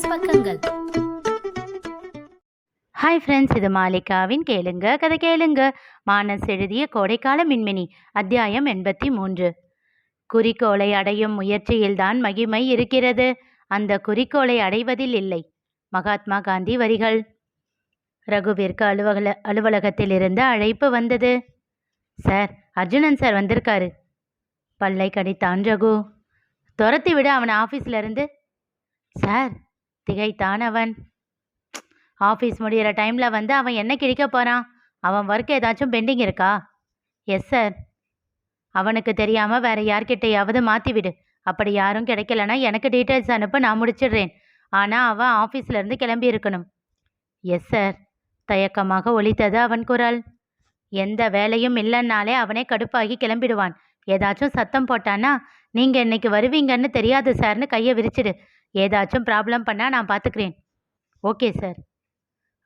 Minus பக்கங்கள். Hi friends இது மாலிகாவின் கேளுங்க கதை கேளுங்க. மானஸ் எழுதிய கோடைக்கால மின்மினி அத்தியாயம் எண்பத்தி மூன்று குறிக்கோளை அடையும் முயற்சியில்தான் மகிமை இருக்கிறது. அந்த குறிக்கோளை அடைவதில் இல்லை. மகாத்மா காந்தி வரிகள். ரகுவிற்கு அலுவல அலுவலகத்திலிருந்து அழைப்பு வந்தது. சார் அர்ஜுனன் சார் வந்திருக்காரு. பல்லை கடித்தான் ரகு. துரத்தி விட அவன் ஆஃபீஸ்ல இருந்து. சார் திகைத்தான் அவன் ஆஃபீஸ் முடிகிற டைமில் வந்து அவன் என்ன கிழிக்க போகிறான் அவன் ஒர்க் ஏதாச்சும் பெண்டிங் இருக்கா? எஸ் சார் அவனுக்கு தெரியாமல் வேற யார்கிட்டையாவது மாற்றி விடு. அப்படி யாரும் கிடைக்கலனா எனக்கு டீட்டெயில்ஸ் அனுப்ப நான் முடிச்சிடுறேன். ஆனால் அவன் ஆஃபீஸ்லேருந்து கிளம்பி இருக்கணும். எஸ் சார் தயக்கமாக ஒலித்தது அவன் குரல். எந்த வேலையும் இல்லைன்னாலே அவனே கடுப்பாகி கிளம்பிடுவான். ஏதாச்சும் சத்தம் போட்டான்னா நீங்கள் இன்னைக்கு வருவீங்கன்னு தெரியாது சார்னு கையை விரிச்சிடு. ஏதாச்சும் ப்ராப்ளம் பண்ணால் நான் பார்த்துக்கிறேன் ஓகே சார்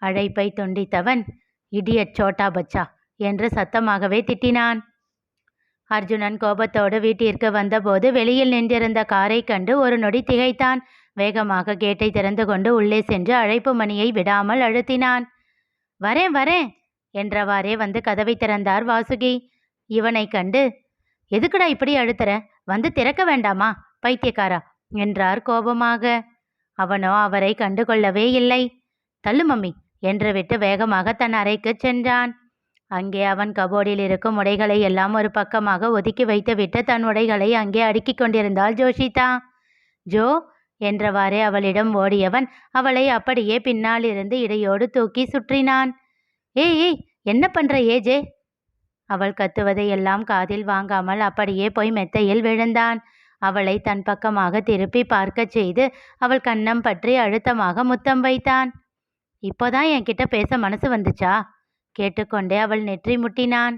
அழைப்பை துண்டித்தவன் இடியட் சோட்டா பச்சா என்று சத்தமாகவே திட்டினான். அர்ஜுனன் கோபத்தோடு வீட்டிற்கு வந்தபோது வெளியில் நின்றிருந்த காரை கண்டு ஒரு நொடி திகைத்தான். வேகமாக கேட்டை திறந்து கொண்டு உள்ளே சென்று அழைப்பு மணியை விடாமல் அழுத்தினான். வரேன் வரேன் என்றவாறே வந்து கதவை திறந்தார் வாசுகி. இவனை கண்டு எதுக்குடா இப்படி அழுத்துற? வந்து திறக்க வேண்டாமா? பைத்தியக்காரா? என்றார் கோபமாக. அவனோ அவரை கண்டுகொள்ளவே இல்லை. தள்ளு மம்மி என்று விட்டு வேகமாக தன் அறைக்கு சென்றான். அங்கே அவன் கபோர்டில் இருக்கும் உடைகளை எல்லாம் ஒரு பக்கமாக ஒதுக்கி வைத்துவிட்டு தன் உடைகளை அங்கே அடுக்கிக் கொண்டிருந்தாள் ஜோஷிதா. ஜோ என்றவாறே அவளிடம் ஓடியவன் அவளை அப்படியே பின்னாலிருந்து இடையோடு தூக்கி சுற்றினான். ஏய் ஏய் என்ன பண்ற ஏஜே? அவள் கத்துவதை எல்லாம் காதில் வாங்காமல் அப்படியே போய் மெத்தையில் விழுந்தான். அவளை தன் பக்கமாக திருப்பி பார்க்கச் செய்து அவள் கன்னம் பற்றி அழுத்தமாக முத்தம் வைத்தான். இப்போதான் என்கிட்ட பேச மனசு வந்துச்சா? கேட்டுக்கொண்டே அவள் நெற்றி முட்டினான்.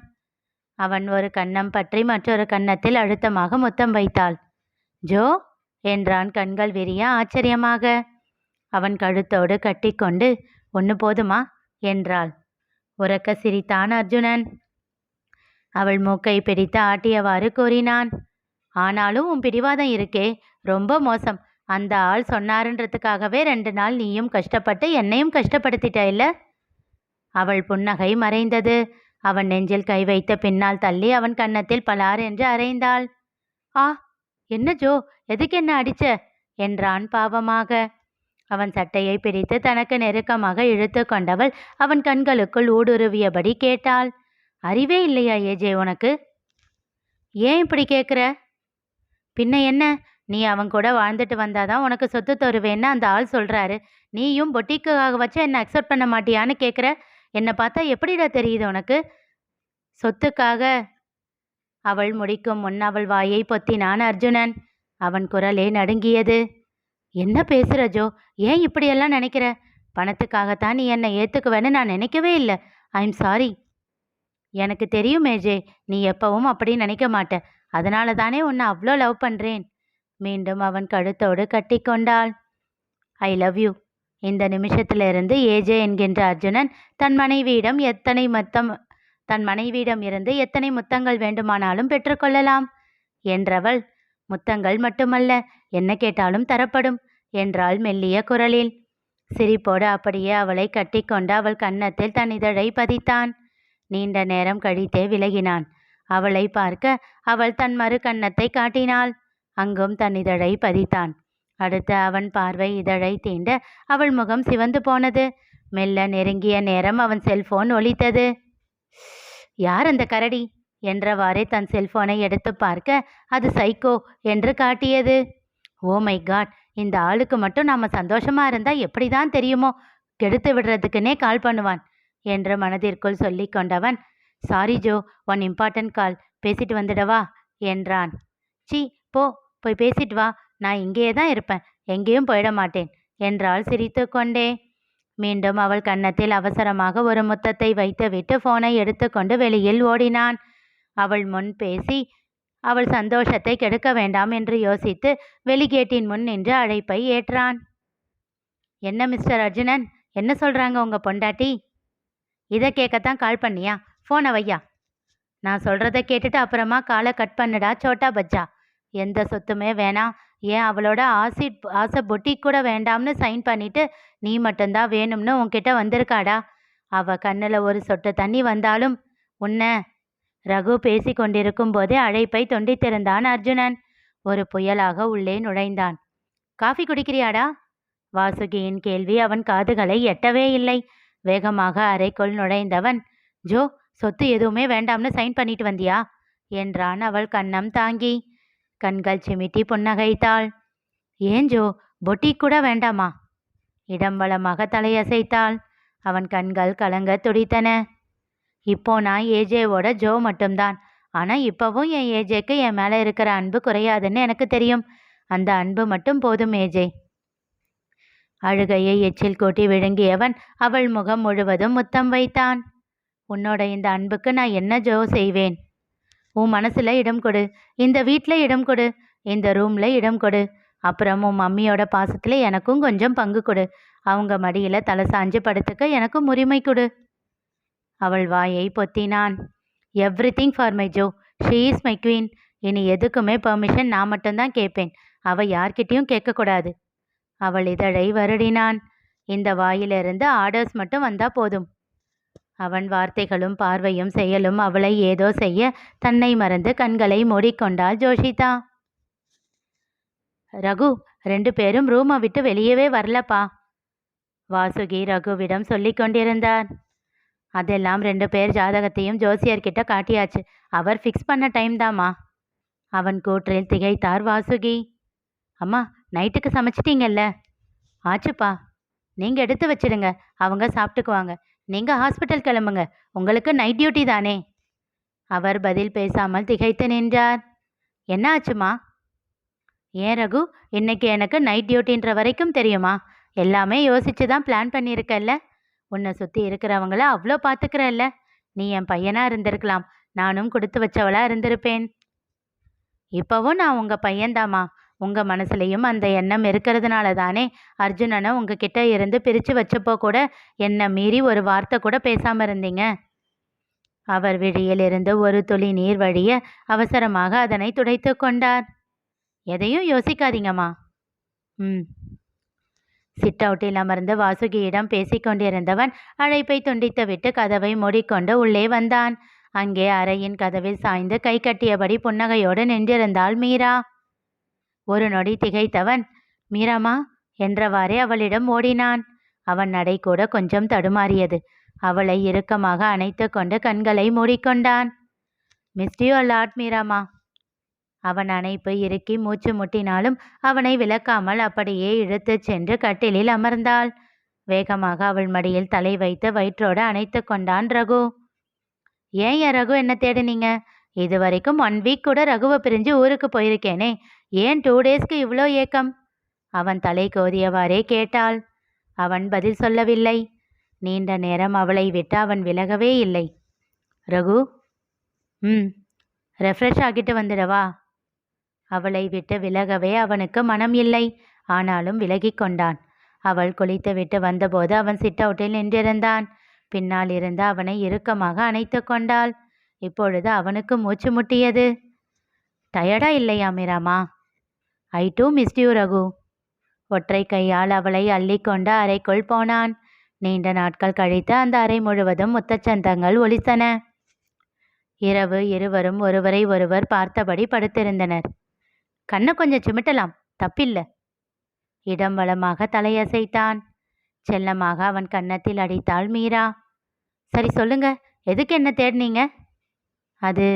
அவன் ஒரு கன்னம் பற்றி மற்றொரு கன்னத்தில் அழுத்தமாக முத்தம் வைத்தாள். ஜோ என்றான் கண்கள் விரிய ஆச்சரியமாக. அவன் கழுத்தோடு கட்டிக்கொண்டு ஒன்று போதுமா? என்றாள். உறக்க சிரித்தான் அர்ஜுனன். அவள் மூக்கை பிடித்து ஆட்டியவாறு கூறினான். ஆனாலும் உன் பிடிவாதம் இருக்கே. ரொம்ப மோசம். அந்த ஆள் சொன்னாருன்றதுக்காகவே ரெண்டு நாள் நீயும் கஷ்டப்பட்டு என்னையும் கஷ்டப்படுத்திட்ட இல்ல? அவள் புன்னகை மறைந்தது. அவன் நெஞ்சில் கை வைத்த பின்னால் தள்ளி அவன் கன்னத்தில் பலார் என்று அறைந்தாள். ஆ என்ன ஜோ? எதுக்கு என்ன அடிச்ச? என்றான் பாவமாக. அவன் சட்டையை பிடித்து தனக்கு நெருக்கமாக இழுத்து கொண்டவள் அவன் கண்களுக்குள் ஊடுருவியபடி கேட்டாள். அறிவே இல்லையா ஏஜே உனக்கு? ஏன் இப்படி கேட்குற பின்ன என்ன? நீ அவன் கூட வாழ்ந்துட்டு வந்தாதான் உனக்கு சொத்து தருவேன்னு அந்த ஆள் சொல்றாரு. நீயும் பொட்டிக்காக வச்சு என்ன அக்செப்ட் பண்ண மாட்டியான்னு கேட்குற என்னை பார்த்தா எப்படிடா தெரியுது உனக்கு? சொத்துக்காக அவள் முடிக்கும் முன் அவள் வாயை பொத்தினான் அர்ஜுனன். அவன் குரலே நடுங்கியது. என்ன பேசுற ஜோ? ஏன் இப்படியெல்லாம் நினைக்கிற? பணத்துக்காகத்தான் நீ என்னை ஏத்துக்குவேன்னு நான் நினைக்கவே இல்லை. ஐம் சாரி எனக்கு தெரியும் மேஜே நீ எப்பவும் அப்படி நினைக்க மாட்ட. அதனால தானே உன்னை அவ்வளோ லவ் பண்ணுறேன் மீண்டும் அவன் கழுத்தோடு கட்டிக்கொண்டாள். ஐ லவ் யூ இந்த நிமிஷத்திலிருந்து ஏஜே என்கின்ற அர்ஜுனன் தன் மனைவியிடம் எத்தனை மொத்தம் தன் மனைவியிடம் இருந்து எத்தனை முத்தங்கள் வேண்டுமானாலும் பெற்றுக்கொள்ளலாம் என்றவள் முத்தங்கள் மட்டுமல்ல என்ன கேட்டாலும் தரப்படும் என்றாள் மெல்லிய குரலில். சிரிப்போடு அப்படியே அவளை கட்டிக்கொண்டு அவள் கன்னத்தில் தன் இதழை பதித்தான். நீண்ட நேரம் கழித்தே விலகினான். அவளை பார்க்க அவள் தன் மறு கன்னத்தை காட்டினாள். அங்கும் தன் இதழை பதித்தான். அடுத்து அவன் பார்வை இதழை தீண்ட அவள் முகம் சிவந்து போனது. மெல்ல நெருங்கிய நேரம் அவன் செல்போன் ஒலித்தது. யார் அந்த கரடி? என்றவாறே தன் செல்போனை எடுத்து பார்க்க அது சைக்கோ என்று காட்டியது. Oh my god! இந்த ஆளுக்கு மட்டும் நாம சந்தோஷமா இருந்தா எப்படிதான் தெரியுமோ? கெடுத்து விடுறதுக்குன்னே கால் பண்ணுவான் என்று மனதிற்குள் சொல்லி கொண்டவன் sorry Jo one important call பேசிட்டு வந்துடவா? என்றான். சி போ போய் பேசிட்டு வா. நான் இங்கேயே தான் இருப்பேன். எங்கேயும் போயிட மாட்டேன் என்றாள் சிரித்து கொண்டே. மீண்டும் அவள் கன்னத்தில் அவசரமாக ஒரு முத்தத்தை வைத்துவிட்டு போனை எடுத்துக்கொண்டு வெளியில் ஓடினான். அவள் முன் பேசி அவள் சந்தோஷத்தை கெடுக்க வேண்டாம் என்று யோசித்து வெளிகேட்டின் முன் நின்று அழைப்பை ஏற்றான். என்ன மிஸ்டர் அர்ஜுனன்? என்ன சொல்றாங்க உங்க பொண்டாட்டி? இதை கேட்கத்தான் கால் பண்ணியா? ஃபோனை வையா. நான் சொல்கிறத கேட்டுட்டு அப்புறமா காலை கட் பண்ணுடா சோட்டா பச்சா எந்த சொத்துமே வேணாம். ஏன் அவளோட ஆசி ஆசை பொட்டிக் கூட வேண்டாம்னு சைன் பண்ணிட்டு நீ மட்டும்தான் வேணும்னு உன்கிட்ட வந்திருக்காடா. அவ கண்ணில் ஒரு சொட்டு தண்ணி வந்தாலும் உன்ன ரகு பேசி கொண்டிருக்கும் போதே அழைப்பை தொண்டித்திருந்தான் அர்ஜுனன். ஒரு புயலாக உள்ளே நுழைந்தான். காஃபி குடிக்கிறியாடா? வாசுகியின் கேள்வி அவன் காதுகளை எட்டவே இல்லை. வேகமாக அறைக்குள் நுழைந்தவன் ஜோ சொத்து எதுவுமே வேண்டாம்னு சைன் பண்ணிட்டு வந்தியா? என்றான் அவள் கண்ணம் தாங்கி. கண்கள் சிமிட்டி புன்னகைத்தாள். ஏஞ்சோ பொட்டி பொட்டிக் கூட வேண்டாமா? இடம்பளமாக தலையசைத்தாள். அவன் கண்கள் கலங்க துடித்தன. இப்போ நான் ஏஜேவோட ஜோ மட்டும்தான். ஆனால் இப்போவும் என் ஏஜேக்கு என் மேலே இருக்கிற அன்பு குறையாதுன்னு எனக்கு தெரியும். அந்த அன்பு மட்டும் போதும் ஏஜே. அழுகையை எச்சில் கூட்டி விழுங்கியவன் அவள் முகம் முழுவதும் முத்தம் வைத்தான். உன்னோட இந்த அன்புக்கு நான் என்ன ஜோ செய்வேன்? உன் மனசில் இடம் கொடு. இந்த வீட்டில் இடம் கொடு. இந்த ரூமில் இடம் கொடு. அப்புறம் உன் மம்மியோட பாசத்தில் எனக்கும் கொஞ்சம் பங்கு கொடு. அவங்க மடியில் தலை சாஞ்சு படுத்துக்க எனக்கும் உரிமை கொடு. அவள் வாயை பொத்தினான். Everything for my Jo. She is my queen இனி எதுக்குமே பெர்மிஷன் நான் மட்டும்தான் கேட்பேன் அவள் யார்கிட்டேயும் கேட்கக்கூடாது அவள் இதழை வருடினான். இந்த வாயிலிருந்து ஆர்டர்ஸ் மட்டும் வந்தா போதும். அவன் வார்த்தைகளும் பார்வையும் செயலும் அவளை ஏதோ செய்ய தன்னை மறந்து கண்களை மூடிக்கொண்டாள் ஜோஷிதா. ரகு ரெண்டு பேரும் ரூமை விட்டு வெளியவே வரலப்பா. வாசுகி ரகுவிடம் சொல்லிக் கொண்டிருந்தார். அதெல்லாம் ரெண்டு பேர் ஜாதகத்தையும் ஜோசியர்கிட்ட காட்டியாச்சு. அவர் ஃபிக்ஸ் பண்ண டைம் தாம்மா. அவன் கூற்றில் திகைத்தார் வாசுகி. அம்மா நைட்டுக்கு சமைச்சிட்டீங்கல்ல? ஆச்சுப்பா. நீங்கள் எடுத்து வச்சிடுங்க. அவங்க சாப்பிட்டுக்குவாங்க. நீங்கள் ஹாஸ்பிட்டல் கிளம்புங்க. உங்களுக்கு நைட் டியூட்டி தானே. அவர் பதில் பேசாமல் திகைத்து நின்றார். என்ன ஆச்சுமா? ஏன் ரகு இன்னைக்கு எனக்கு நைட் டியூட்டின்ற வரைக்கும் தெரியுமா? எல்லாமே யோசிச்சு தான் பிளான் பண்ணியிருக்கல்ல. உன்னை சுற்றி இருக்கிறவங்கள அவ்வளோ பார்த்துக்கிறல்ல நீ என் பையனாக இருந்திருக்கலாம். நானும் கொடுத்து வச்சவளாக இருந்திருப்பேன். இப்போவும் நான் உங்கள் பையன்தாம்மா. உங்கள் மனசுலையும் அந்த எண்ணம் இருக்கிறதுனால தானே அர்ஜுனனை உங்ககிட்ட இருந்து பிரித்து வச்சப்போ கூட என்னை மீறி ஒரு வார்த்தை கூட பேசாமல் இருந்தீங்க? அவர் விழியிலிருந்து ஒரு துளி நீர் வழிய அவசரமாக அதனை துடைத்து கொண்டார். எதையும் யோசிக்காதீங்கம்மா. ம். சிட் அவுட்டில் அமர்ந்து வாசுகியிடம் பேசிக் கொண்டிருந்தவன் அழைப்பை துண்டித்துவிட்டு கதவை மூடிக்கொண்டு உள்ளே வந்தான். அங்கே அறையின் கதவில் சாய்ந்து கை கட்டியபடி புன்னகையோடு நின்றிருந்தாள் மீரா. ஒரு நொடி திகைத்தவன் மீராமா என்றவாறே அவளிடம் ஓடினான். அவன் நடை கூட கொஞ்சம் தடுமாறியது. அவளை இறுக்கமாக அணைத்து கொண்டு கண்களை மூடிக்கொண்டான். மிஸ்டியூ அல்லாட் மீராமா. அவன் அணைப்பு இறுக்கி மூச்சு முட்டினாலும் அவனை விலக்காமல் அப்படியே இழுத்துச் சென்று கட்டிலில் அமர்ந்தாள். வேகமாக அவள் மடியில் தலை வைத்து வயிற்றோடு அணைத்து கொண்டான் ரகு. ஏன் என் ரகு என்ன தேடுனீங்க? இது வரைக்கும் ஒன் வீக் கூட ரகுவை பிரிஞ்சு ஊருக்கு போயிருக்கேனே. ஏன் டூ டேஸ்க்கு இவ்வளோ ஏக்கம்? அவன் தலை கோதியவாறே கேட்டாள். அவன் பதில் சொல்லவில்லை. நீண்ட நேரம் அவளை விட்டு அவன் விலகவே இல்லை. ரகு? ம். ரெஃப்ரெஷ் ஆகிட்டு வந்துடவா? அவளை விட்டு விலகவே அவனுக்கு மனம் இல்லை. ஆனாலும் விலகி கொண்டான். அவள் குளித்துவிட்டு வந்தபோது அவன் சிட் அவுட்டில் நின்றிருந்தான். பின்னால் இருந்து அவனை இறுக்கமாக அணைத்து கொண்டாள். இப்பொழுது அவனுக்கு மூச்சு முட்டியது. டயர்டா இல்லையா மீராமா? I too missed you Raghu. ஒற்றை கையால் அவளை அள்ளிக்கொண்டு அறைக்குள் போனான். நீண்ட நாட்கள் கழித்து அந்த அறை முழுவதும் முத்தச்சந்தங்கள் ஒலித்தன. இரவு இருவரும் ஒருவரை ஒருவர் பார்த்தபடி படுத்திருந்தனர். கண்ணை கொஞ்சம் சிமிட்டலாம் தப்பில்ல. இடம் வளமாக தலையசைத்தான். செல்லமாக அவன் கன்னத்தில் அடித்தாள் மீரா. சரி சொல்லுங்க எதுக்கு என்ன தேடினீங்க? அது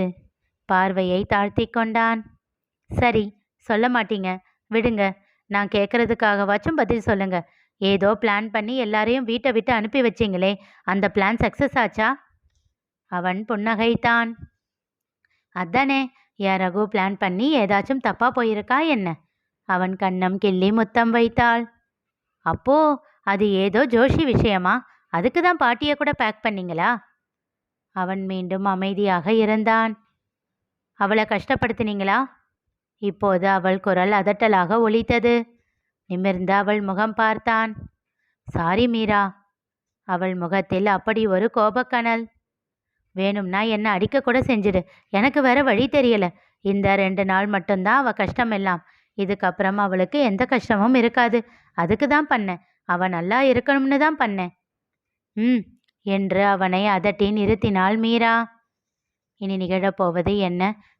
பார்வையை தாழ்த்தி கொண்டான். சரி சொல்ல மாட்டீங்க. விடுங்க. நான் கேட்குறதுக்காகவாச்சும் பதில் சொல்லுங்க. ஏதோ பிளான் பண்ணி எல்லாரையும் வீட்டை விட்டு அனுப்பி வச்சிங்களே அந்த பிளான் சக்ஸஸ் ஆச்சா? அவன் புன்னகைத்தான். அதானே என் ரகு பிளான் பண்ணி ஏதாச்சும் தப்பா போயிருக்கா என்ன? அவன் கண்ணம் கிள்ளி முத்தம் வைத்தாள். அப்போ அது ஏதோ ஜோஷி விஷயமா? அதுக்கு தான் பாட்டியை கூட பேக் பண்ணீங்களா? அவன் மீண்டும் அமைதியாக இருந்தான். அவளை கஷ்டப்படுத்தினீங்களா? இப்போது அவள் குரல் அதட்டலாக ஒலித்தது. நிமிர்ந்து அவள் முகம் பார்த்தான். சாரி மீரா. அவள் முகத்தில் அப்படி ஒரு கோபக்கனல். வேணும்னா என்ன அடிக்க கூட செஞ்சிடு. எனக்கு வேற வழி தெரியல. இந்த ரெண்டு நாள் மட்டும்தான் அவ கஷ்டம் எல்லாம். இதுக்கப்புறம் அவளுக்கு எந்த கஷ்டமும் இருக்காது. அதுக்கு தான் பண்ணேன். அவன் நல்லா இருக்கணும்னு தான் பண்ணேன். ம் என்று அவனை அதட்டி நிறுத்தினாள் மீரா. இனி நிகழப்போவது என்ன?